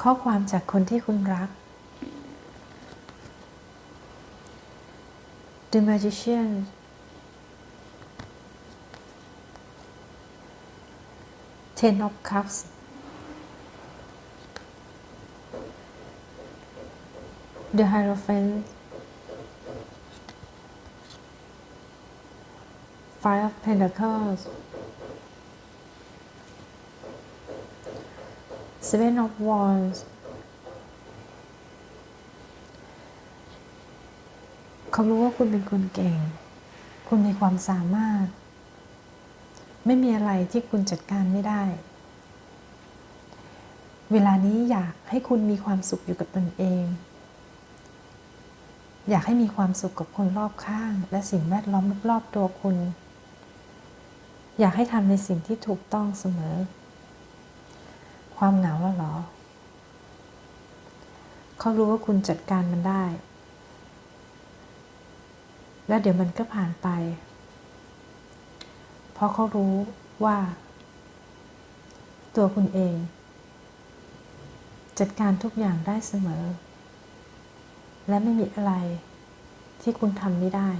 ข้อความจากคนที่คุณรัก The Magician Ten of Cups The Hierophant Five of Pentacles Seven of Wands เขารู้ว่าคุณเป็นคนเก่ง คุณมีความสามารถ ไม่มีอะไรที่คุณจัดการไม่ได้ เวลานี้อยากให้คุณมีความสุขอยู่กับตนเอง อยากให้มีความสุขกับคนรอบข้าง และสิ่งแวดล้อมรอบๆตัวคุณ อยากให้ทำในสิ่งที่ถูกต้องเสมอ ความเหงาแล้วหรอ เขารู้ว่าคุณจัดการมันได้ แล้วเดี๋ยวมันก็ผ่านไป เพราะเขารู้ว่า ตัวคุณเอง จัดการทุกอย่างได้เสมอ และไม่มีอะไรที่คุณทำไม่ได้